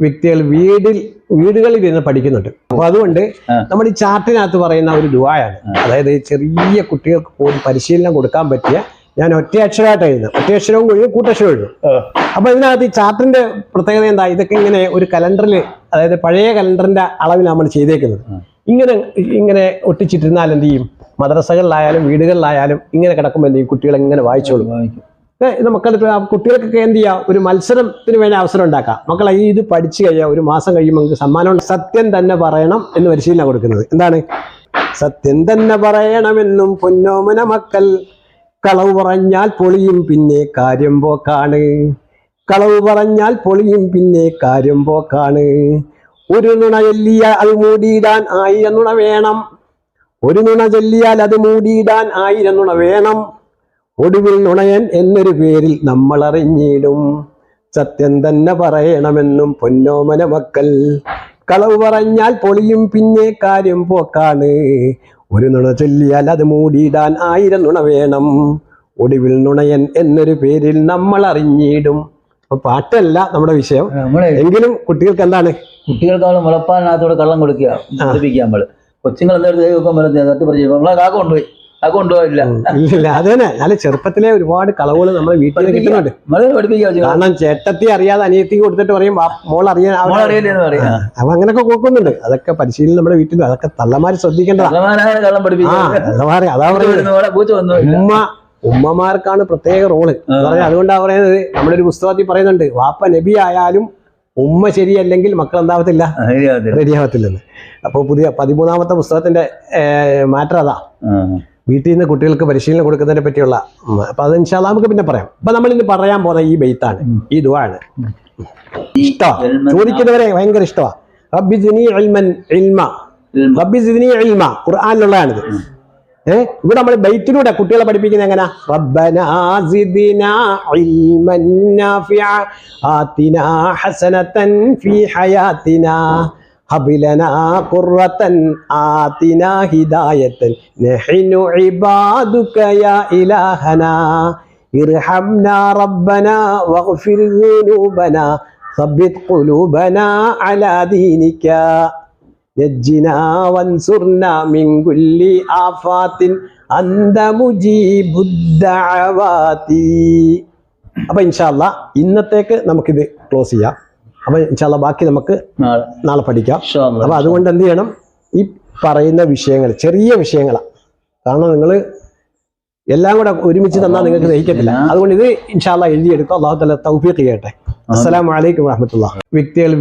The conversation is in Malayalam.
വ്യക്തികൾ വീടിൽ വീടുകളിൽ ഇരുന്ന് പഠിക്കുന്നുണ്ട്. അപ്പൊ അതുകൊണ്ട്. നമ്മൾ ഈ ചാർട്ടിനകത്ത് പറയുന്ന ഒരു ദുവായാണ്. അതായത് ചെറിയ കുട്ടികൾക്ക് പോലും പരിശീലനം കൊടുക്കാൻ പറ്റിയ ഞാൻ ഒറ്റയക്ഷരമായിട്ട് എഴുതുന്നത്. ഒറ്റയക്ഷരവും എഴുതും കൂട്ടക്ഷരം എഴുതും. അപ്പൊ ഇതിനകത്ത് ഈ ചാർട്ടിന്റെ പ്രത്യേകത എന്താ? ഇതൊക്കെ ഇങ്ങനെ ഒരു കലണ്ടറിൽ അതായത് പഴയ കലണ്ടറിന്റെ അളവിൽ നമ്മൾ ചെയ്തേക്കുന്നത്. ഇങ്ങനെ ഇങ്ങനെ ഒട്ടിച്ചിട്ടിരുന്നാൽ എന്ത് ചെയ്യും? മദ്രസകളിലായാലും വീടുകളിലായാലും ഇങ്ങനെ കിടക്കുമ്പോൾ എന്ത് ചെയ്യും? കുട്ടികൾ ഇങ്ങനെ വായിച്ചോളും. ആ കുട്ടികൾക്കൊക്കെ എന്ത് ചെയ്യാം? ഒരു മത്സരത്തിന് വേണ്ടി അവസരം ഉണ്ടാക്കാം. മക്കളെ ഈ ഇത് പഠിച്ചു കഴിയാം. ഒരു മാസം കഴിയുമ്പോൾ നമുക്ക് സമ്മാനം സത്യം തന്നെ പറയണം എന്ന് പരിശീലനം കൊടുക്കുന്നത്. എന്താണ്? സത്യം തന്നെ പറയണമെന്നും പൊന്നോമന മക്കൾ. കളവ് പറഞ്ഞാൽ പൊളിയും പിന്നെ കാര്യം പോക്കാണ്. കളവ് പറഞ്ഞാൽ പൊളിയും പിന്നെ കാര്യം പോക്കാണ്. ഒരു നുണ ചൊല്ലിയാൽ അത് മൂടിയിടാൻ ആയിരം നുണ വേണം. ഒരു നുണ ചൊല്ലിയാൽ അത് മൂടിയിടാൻ ആയിരം നുണ വേണം. ഒടുവിൽ നുണയൻ എന്നൊരു പേരിൽ നമ്മൾ അറിഞ്ഞിടും സത്യം തന്നെ പറയണമെന്നും പൊന്നോമന മക്കൾ. കളവ് പറഞ്ഞാൽ പൊളിയും പിന്നെ കാര്യം പോക്കാണ്. ഒരു നുണ ചൊല്ലിയാൽ അത് മൂടിയിടാൻ ആയിരം നുണ വേണം. ഒടുവിൽ നുണയൻ എന്നൊരു പേരിൽ നമ്മൾ അറിഞ്ഞിടും അപ്പൊ പാട്ടല്ല നമ്മുടെ വിഷയം. എങ്കിലും കുട്ടികൾക്ക് എന്താണ്? കുട്ടികൾക്ക് നമ്മൾ മുളപ്പാലിനകത്തോടെ കള്ളം കൊടുക്കുക. നമ്മൾ. കൊച്ചുങ്ങൾ പറിച്ചു നമ്മളെ കാക്ക കൊണ്ടുപോയി. കൊണ്ടുപോയില്ല ഇല്ല അത് തന്നെ. നല്ല ചെറുപ്പത്തിലെ ഒരുപാട് കളവുകൾ നമ്മുടെ വീട്ടിൽ നിന്ന് കിട്ടുന്നുണ്ട്. കാരണം ചേട്ടത്തി അറിയാതെ അനിയത്തിക്ക് കൊടുത്തിട്ട് പറയും മോൾ അറിയാൻ അപ്പൊ അങ്ങനെയൊക്കെ കൊടുക്കുന്നുണ്ട്. അതൊക്കെ പരിശീലനം നമ്മുടെ വീട്ടിൽ അതൊക്കെ തള്ളമാര് ശ്രദ്ധിക്കേണ്ടതാണ് അതാ പറയുന്നത്. ഉമ്മ ഉമ്മമാർക്കാണ് പ്രത്യേക റോൾ. പറഞ്ഞാൽ അതുകൊണ്ടാ പറയുന്നത്. നമ്മുടെ ഒരു പുസ്തകത്തിൽ പറയുന്നുണ്ട് വാപ്പ നബി ആയാലും ഉമ്മ ശരിയല്ലെങ്കിൽ മക്കൾ എന്താവത്തില്ല? റെഡിയാവത്തില്ലെന്ന് അപ്പോൾ പുതിയ പതിമൂന്നാമത്തെ പുസ്തകത്തിന്റെ മാറ്റർ അതാ വീട്ടിൽ നിന്ന് കുട്ടികൾക്ക് പരിശീലനം കൊടുക്കുന്നതിനെ പറ്റിയുള്ള അപ്പൊ അത് ഇൻഷാല്ലാ നമുക്ക് പിന്നെ പറയാം. അപ്പൊ നമ്മൾ ഇന്ന് പറയാൻ പോകുന്ന ഈ ബെയ്ത്താണ് ഈ ദുവാണ് ഇഷ്ടമാണ് ചോദിക്കുന്നവരെ ഭയങ്കര ഇഷ്ടമാണ് റബ്ബി ഇൽമൻ ഇൽമ. റബ്ബി ഇൽമ ഖുർആനിലുള്ളതാണിത്. ഇവിടെ നമ്മൾ ബൈറ്റിലൂടെ കുട്ടികളെ പഠിപ്പിക്കുന്നത് എങ്ങനെ? റബ്ബന സിദ്നാ ഇൽമൻ നാഫിഅ ആതിനാ ഹസനതൻ ഫീ ഹയാതിനാ ഹബ് ലനാ ഖുർറതൻ ആതിനാ ഹിദായതൻ നഹ്നു ഇബാദുക യാ ഇലാഹനാ ഇർഹംനാ റബ്ബനാ വഗ്ഫിർ ذنوبنا ثبت قلوبنا على دينك نجنا وانصرنا من كل آفات أنت مجيب الدعوات അപ്പൊ ഇൻഷാല്ല ഇന്നത്തേക്ക് നമുക്കിത് ക്ലോസ് ചെയ്യാം അപ്പൊ ഇൻഷാല്ല ബാക്കി നമുക്ക് നാളെ. പഠിക്കാം. അപ്പൊ അതുകൊണ്ട് എന്ത് ചെയ്യണം? ഈ പറയുന്ന വിഷയങ്ങൾ ചെറിയ വിഷയങ്ങളാണ് കാരണം നിങ്ങൾ എല്ലാം കൂടെ ഒരുമിച്ച് തന്നാൽ നിങ്ങൾക്ക് ദഹിക്കത്തില്ല. അതുകൊണ്ട് ഇത് ഇൻഷാല്ല എഴുതിയെടുക്കുക. അള്ളാഹു തല തൗഫീഖ് ചെയ്യട്ടെ. അസ്സലാമു അലൈക്കും വറഹമത്തുള്ള വ്യക്തികൾ